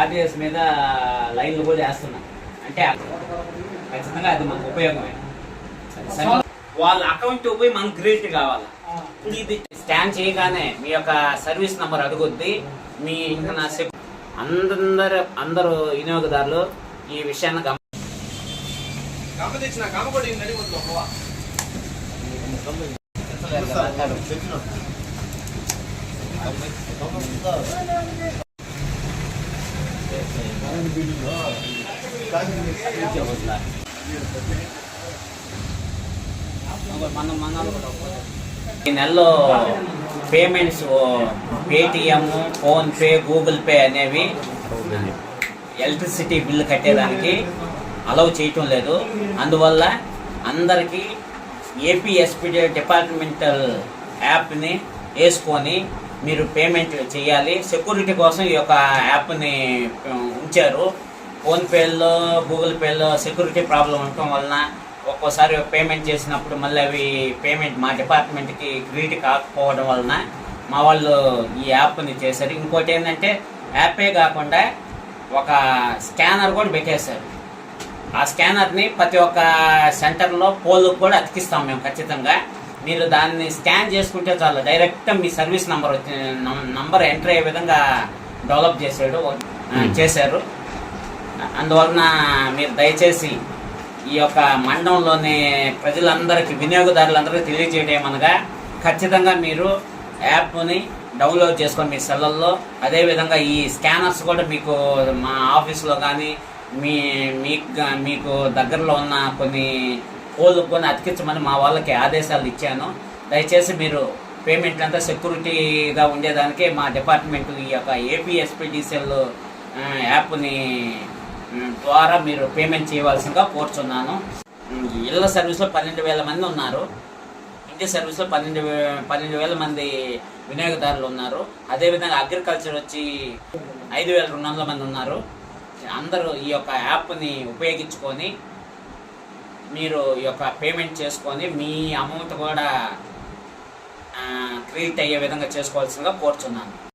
RTS మీద లైన్లు కూడా వేస్తున్నాం అంటే ఖచ్చితంగా అది మనకు ఉపయోగమే. సరే. వాళ్ళ అకౌంట్ పోయి మనకు క్రియేట్ కావాలి? ఇది స్కాన్ చేయగానే మీ యొక్క సర్వీస్ నంబర్ అడుగుద్ది. మీ ఇంకా నా సెక్ అందరు అందరూ వినియోగదారులు ఈ విషయాన్ని గమ గమ ఈ నెలలో payments Paytm PhonePe Google pay అనేవి ఎలక్ట్రిసిటీ బిల్లు కట్టేదానికి అలౌ చేయటం లేదు. అందువల్ల అందరికీ ఏపీఎస్పీ డిపార్ట్మెంటల్ యాప్ని వేసుకొని మీరు పేమెంట్ చేయాలి. సెక్యూరిటీ కోసం ఈ యొక్క యాప్ని ఉంచారు. ఫోన్పేలో గూగుల్ పేలో సెక్యూరిటీ ప్రాబ్లం ఉండటం వలన ఒక్కోసారి పేమెంట్ చేసినప్పుడు మళ్ళీ అవి పేమెంట్ మా డిపార్ట్మెంట్కి క్రెడిట్ కాకపోవడం వలన మా వాళ్ళు ఈ యాప్ని చేశారు. ఇంకోటి ఏంటంటే యాపే కాకుండా ఒక స్కానర్ కూడా పెట్టేశారు. ఆ స్కానర్ని ప్రతి ఒక్క సెంటర్లో పోల్కి కూడా అతికిస్తాం మేము ఖచ్చితంగా. మీరు దాన్ని స్కాన్ చేసుకుంటే చాలు. డైరెక్ట్ మీ సర్వీస్ నంబర్ వచ్చి నంబర్ ఎంటర్ అయ్యే విధంగా డెవలప్ చేశాడు చేశారు. అందువలన మీరు దయచేసి ఈ యొక్క మండలంలోని ప్రజలందరికీ వినియోగదారులందరికీ తెలియజేయడం ఏమనగా ఖచ్చితంగా మీరు యాప్ని డౌన్లోడ్ చేసుకొని మీ సెల్లల్లో అదేవిధంగా ఈ స్కానర్స్ కూడా మీకు మా ఆఫీస్లో కానీ మీ మీకు దగ్గరలో ఉన్న కొన్ని పోల్కి అతికించమని మా వాళ్ళకి ఆదేశాలు ఇచ్చాను. దయచేసి మీరు పేమెంట్ అంతా సెక్యూరిటీగా ఉండేదానికి మా డిపార్ట్మెంట్ ఈ యొక్క ఏపీఎస్పీడీసీఎల్ యాప్ని ద్వారా మీరు పేమెంట్ చేయవలసిందిగా కోరుచున్నాను. ఇళ్ళ సర్వీస్లో పన్నెండు వేల మంది ఉన్నారు. ఇంటి సర్వీస్లో పన్నెండు వే- పన్నెండు వేల మంది వినియోగదారులు ఉన్నారు. అదేవిధంగా అగ్రికల్చర్ వచ్చి ఐదు వేల రెండు వందల మంది ఉన్నారు. అందరూ ఈ యొక్క యాప్ని ఉపయోగించుకొని మీరు ఈ యొక్క పేమెంట్ చేసుకొని మీ అమౌంట్ కూడా క్రియేట్ అయ్యే విధంగా చేసుకోవాల్సిందిగా కోరుచున్నాను.